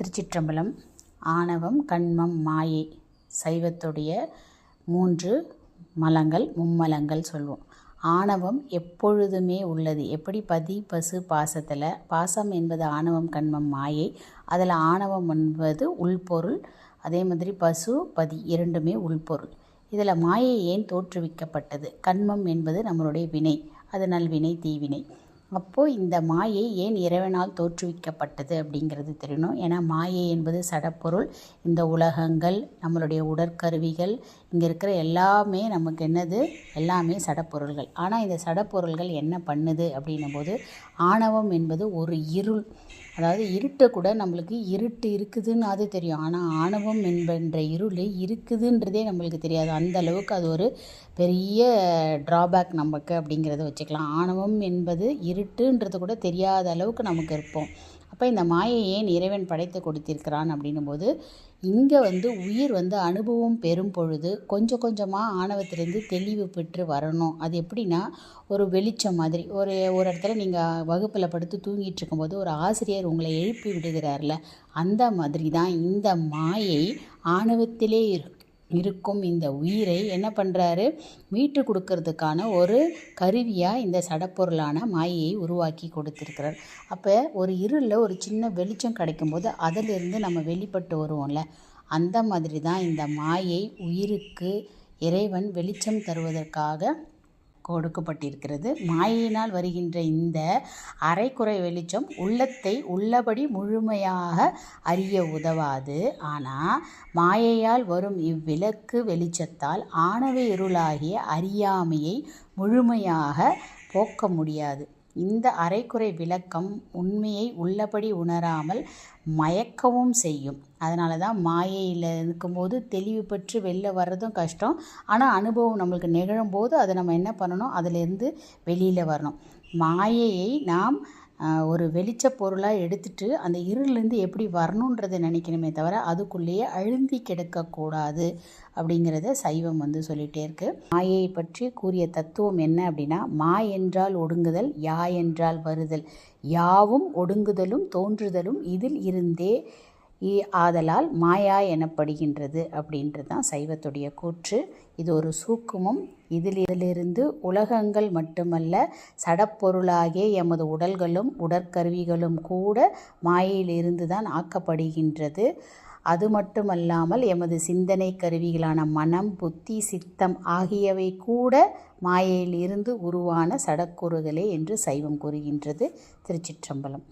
திருச்சிற்றம்பலம் ஆணவம் கண்மம் மாயை சைவத்துடைய மூன்று மலங்கள் மும்மலங்கள் சொல்வோம். ஆணவம் எப்பொழுதுமே உள்ளது. எப்படி? பதி பசு பாசத்தில். பாசம் என்பது ஆணவம் கண்மம் மாயை. அதில் ஆணவம் என்பது உள்பொருள். அதே மாதிரி பசு பதி இரண்டுமே உள்பொருள். இதில் மாயை ஏன் தோற்றுவிக்கப்பட்டது? கண்மம் என்பது நம்மளுடைய வினை. அது நல்வினை தீவினை. அப்போது இந்த மாயை ஏன் இறைவனால் தோற்றுவிக்கப்பட்டது அப்படிங்கிறது தெரியணும். ஏன்னா மாயை என்பது சடப்பொருள். இந்த உலகங்கள் நம்மளுடைய உடற்கருவிகள் இங்கே இருக்கிற எல்லாமே நமக்கு என்னது? எல்லாமே சடப்பொருள்கள். ஆனால் இந்த சடப்பொருள்கள் என்ன பண்ணுது அப்படின்னும் போது ஆணவம் என்பது ஒரு இருள். அதாவது இருட்டை கூட நம்மளுக்கு இருட்டு இருக்குதுன்னு அது தெரியும். ஆனால் ஆணவம் என்பன்ற இருள் இருக்குதுன்றதே நம்மளுக்கு தெரியாது. அந்த அளவுக்கு அது ஒரு பெரிய ட்ராபேக் நமக்கு அப்படிங்கிறத வச்சுக்கலாம். ஆணவம் என்பது இருட்டுன்றது கூட தெரியாத அளவுக்கு நமக்கு இருப்போம். அப்போ இந்த மாயை ஏன் இறைவன் படைத்து கொடுத்திருக்கிறான் அப்படின்னும் போது இங்கே வந்து உயிர் வந்து அனுபவம் பெறும் பொழுது கொஞ்சம் கொஞ்சமாக ஆணவத்திலேருந்து தெளிவு பெற்று வரணும். அது எப்படின்னா ஒரு வெளிச்சம் மாதிரி. ஒரு ஒரு இடத்துல நீங்கள் வகுப்பில் படுத்து தூங்கிட்டு இருக்கும்போது ஒரு ஆசிரியர் உங்களை எழுப்பி விடுகிறார்ல அந்த மாதிரி தான் இந்த மாயை ஆணவத்திலே இருக்கும் இந்த உயிரை என்ன பண்ணுறாரு மீட்டு கொடுக்கறதுக்கான ஒரு கருவியாக இந்த சடப்பொருளான மாயையை உருவாக்கி கொடுத்துருக்கிறார். அப்போ ஒரு இருளில் ஒரு சின்ன வெளிச்சம் கிடைக்கும்போது அதிலிருந்து நம்ம வெளிப்பட்டு வருவோம்ல அந்த மாதிரி தான் இந்த மாயை உயிருக்கு இறைவன் வெளிச்சம் தருவதற்காக கொடுக்கப்பட்டிருக்கிறது. மாயினால் வருகின்ற இந்த அரைக்குறை வெளிச்சம் உள்ளத்தை உள்ளபடி முழுமையாக அறிய உதவாது. ஆனால் மாயையால் வரும் இவ்விளக்கு வெளிச்சத்தால் ஆணவ இருளாகிய அறியாமையை முழுமையாக போக்க முடியாது. இந்த அரைக்குறை விளக்கம் உண்மையை உள்ளபடி உணராமல் மயக்கவும் செய்யும். அதனால தான் மாயையில் இருக்கும்போது தெளிவு பெற்று வெளில வர்றதும் கஷ்டம். ஆனால் அனுபவம் நம்மளுக்கு நிகழும்போது அதை நம்ம என்ன பண்ணணும்? அதிலேருந்து வெளியில் வரணும். மாயையை நாம் ஒரு வெளிச்ச பொருளாக எடுத்துட்டு அந்த இருளிலேருந்து எப்படி வரணுன்றதை நினைக்கணுமே தவிர அதுக்குள்ளேயே அழுந்தி கிடக்கக்கூடாது அப்படிங்கிறத சைவம் வந்து சொல்லிகிட்டே இருக்குது மாயை பற்றி கூறிய தத்துவம் என்ன அப்படின்னா மா என்றால் ஒடுங்குதல் யா என்றால் வருதல். யாவும் ஒடுங்குதலும் தோன்றுதலும் இதில் இருந்தே ஆதலால் மாயா எனப்படுகின்றது அப்படின்றது தான் சைவத்துடைய கூற்று. இது ஒரு சூக்குமும். இதில் இதிலிருந்து உலகங்கள் மட்டுமல்ல சடப்பொருளாகிய எமது உடல்களும் உடற்கருவிகளும் கூட மாயையிலிருந்து தான் ஆக்கப்படுகின்றது. அது மட்டுமல்லாமல் எமது சிந்தனை கருவிகளான மனம் புத்தி சித்தம் ஆகியவை கூட மாயையில் இருந்து உருவான சடக்கூறுகளே என்று சைவம் கூறுகின்றது. திருச்சிற்றம்பலம்.